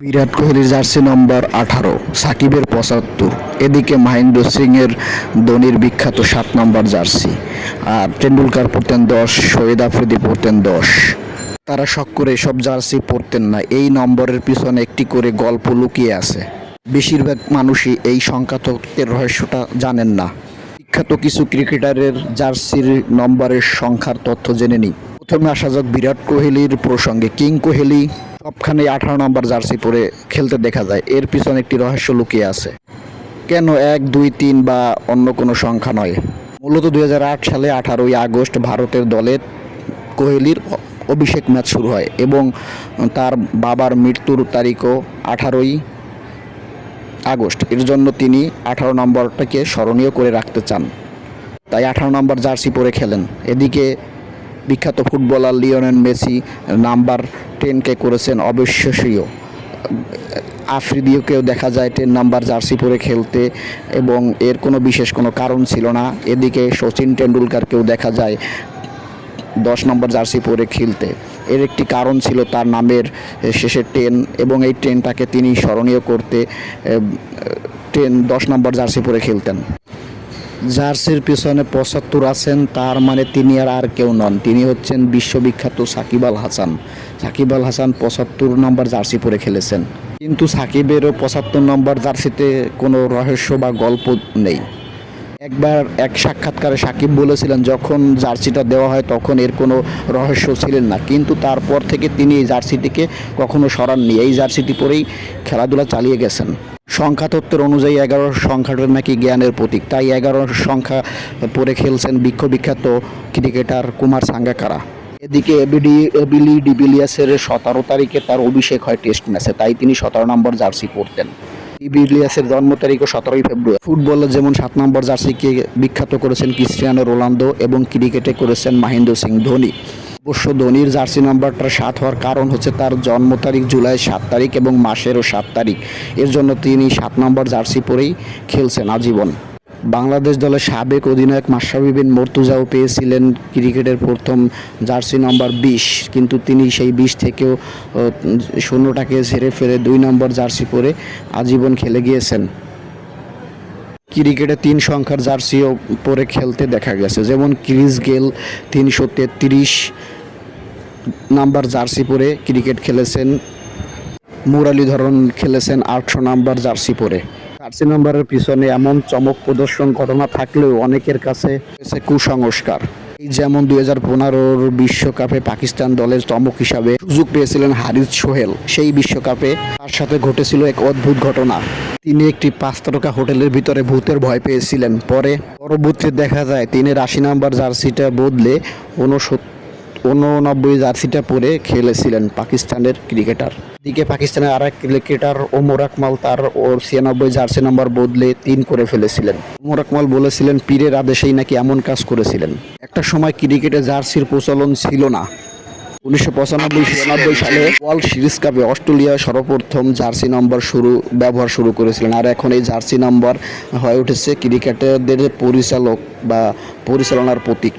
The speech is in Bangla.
বিরাট কোহলির জার্সি নম্বর আঠারো, সাকিবের পঁচাত্তর। এদিকে মহেন্দ্র সিং এর ধোনির বিখ্যাত সাত নম্বর জার্সি। আর টেন্ডুলকার পরতেন দশ শহীদ আফ্রিদি পরতেন দশ। তারা শখ করে এসব জার্সি পরতেন না। এই নম্বরের পিছনে একটি করে গল্প লুকিয়ে আছে। বেশিরভাগ মানুষই এই সংখ্যা তত্ত্বের রহস্যটা জানেন না। বিখ্যাত কিছু ক্রিকেটারের জার্সির নম্বরের সংখ্যার তথ্য জেনে নিই। প্রথমে আসা যাক বিরাট কোহলির প্রসঙ্গে। কিং কোহলি সবখানে আঠারো নম্বর জার্সি পরে খেলতে দেখা যায়। এর পিছনে একটি রহস্য লুকিয়ে আছে। কেন এক, দুই, তিন বা অন্য কোনো সংখ্যা নয়? মূলত দু হাজার আট সালে আঠারোই আগস্ট ভারতের দলের কোহলির অভিষেক ম্যাচ শুরু হয় এবং তার বাবার মৃত্যুর তারিখও আঠারোই আগস্ট। এর জন্য তিনি আঠারো নম্বরটাকে স্মরণীয় করে রাখতে চান। তাই আঠারো নম্বর জার্সি পরে খেলেন। এদিকে বিখ্যাত ফুটবলার লিওনেল মেসি নাম্বার টেনকে করেছেন অবিশ্বাসীয়। আফ্রিদিওকেও দেখা যায় টেন নাম্বার জার্সি পরে খেলতে এবং এর কোনো বিশেষ কোনো কারণ ছিল না। এদিকে সচিন টেন্ডুলকারকেও দেখা যায় দশ নম্বর জার্সি পরে খেলতে। এর একটি কারণ ছিল তার নামের শেষের টেন এবং এই ট্রেনটাকে তিনি স্মরণীয় করতে টেন দশ নম্বর জার্সি পরে খেলতেন। জার্সির পিছনে পঁচাত্তর আছেন, তার মানে তিনি আর আর কেউ নন। তিনি হচ্ছেন বিশ্ববিখ্যাত সাকিব আল হাসান। সাকিব আল হাসান পঁচাত্তর নম্বর জার্সি পরে খেলেছেন। কিন্তু সাকিবেরও পঁচাত্তর নম্বর জার্সিতে কোনো রহস্য বা গল্প নেই। একবার এক সাক্ষাৎকারে সাকিব বলেছিলেন, যখন জার্সিটা দেওয়া হয়, তখন এর কোনো রহস্য ছিলেন না। কিন্তু তারপর থেকে তিনি এই জার্সিটিকে কখনো সরাননি। এই জার্সিটি পরেই খেলাধুলা চালিয়ে গেছেন। সংখ্যা তত্ত্বের অনুযায়ী এগারো সংখ্যাটা নাকি জ্ঞানের প্রতীক। তাই এগারো সংখ্যা পরে খেলছেন বিশ্ববিখ্যাত ক্রিকেটার কুমার সাঙ্গাকারা। এদিকে এবিডি, এবিলি, ডিবিলিয়াসের সতেরো তারিখে তার অভিষেক হয় টেস্ট ম্যাচে, তাই তিনি সতেরো নম্বর জার্সি পরতেন। ইবিলিয়াসের জন্ম তারিখও সতেরোই ফেব্রুয়ারি। ফুটবলে যেমন সাত নম্বর জার্সিকে বিখ্যাত করেছেন ক্রিস্টিয়ানো রোনালদো এবং ক্রিকেটে করেছেন মাহেন্দ্র সিং ধোনি। অবশ্য ধোনির জার্সি নাম্বারটা সাত হওয়ার কারণ হচ্ছে তার জন্ম তারিখ জুলাই সাত তারিখ এবং মাসেরও সাত তারিখ। এর জন্য তিনি সাত নম্বর জার্সি পরেই খেলছেন আজীবন। বাংলাদেশ দলের সাবেক অধিনায়ক মাশরাফি বিন মর্তুজাও পেয়েছিলেন ক্রিকেটের প্রথম জার্সি নম্বর বিশ। কিন্তু তিনি সেই বিশ থেকেও শূন্যটাকে ঝেড়ে ফেলে দুই নম্বর জার্সি পরে আজীবন খেলে গিয়েছেন। ক্রিকেটে তিন সংখ্যার জার্সিও পরে খেলতে দেখা গেছে। যেমন ক্রিস গেল তিনশো তেত্রিশ নাম্বার জার্সি পরে ক্রিকেট খেলেছেন। মুরালীধরন খেলেছেন আটশো নাম্বার জার্সি পরে। জার্সি নাম্বারের পিছনে এমন চমক প্রদর্শন ঘটনা থাকলেও অনেকের কাছে কুসংস্কার। যেমন দুই হাজার পনেরোর বিশ্বকাপে পাকিস্তান দলের চমক হিসাবে সুযোগ পেয়েছিলেন হারিস সোহেল। সেই বিশ্বকাপে তার সাথে ঘটেছিল এক অদ্ভুত ঘটনা। তিনি একটি পাঁচ তারকা হোটেলের ভিতরে ভূতের ভয় পেয়েছিলেন। পরে পরবর্তীতে দেখা যায় তিনি আশি নাম্বার জার্সিটা বদলে ঊনসত্তর উননব্বই জার্সিটা পরে খেলেছিলেন পাকিস্তানের ক্রিকেটার। দিকে পাকিস্তানের আর এক ক্রিকেটার ওমর আকমাল তার ওর ছিয়ানব্বই জার্সি নাম্বার বদলে তিন করে ফেলেছিলেন। ওমর আকমাল বলেছিলেন, পীরের আদেশেই নাকি এমন কাজ করেছিলেন। একটা সময় ক্রিকেটে জার্সির প্রচলন ছিল না। উনিশশো পঁচানব্বই, ছিয়ানব্বই সালে ওয়ার্ল্ড সিরিজ কাপে অস্ট্রেলিয়া সর্বপ্রথম জার্সি নম্বর শুরু, ব্যবহার শুরু করেছিলেন। আর এখন এই জার্সি নম্বর হয়ে উঠেছে ক্রিকেটারদের পরিচালক বা পরিচালনার প্রতীক।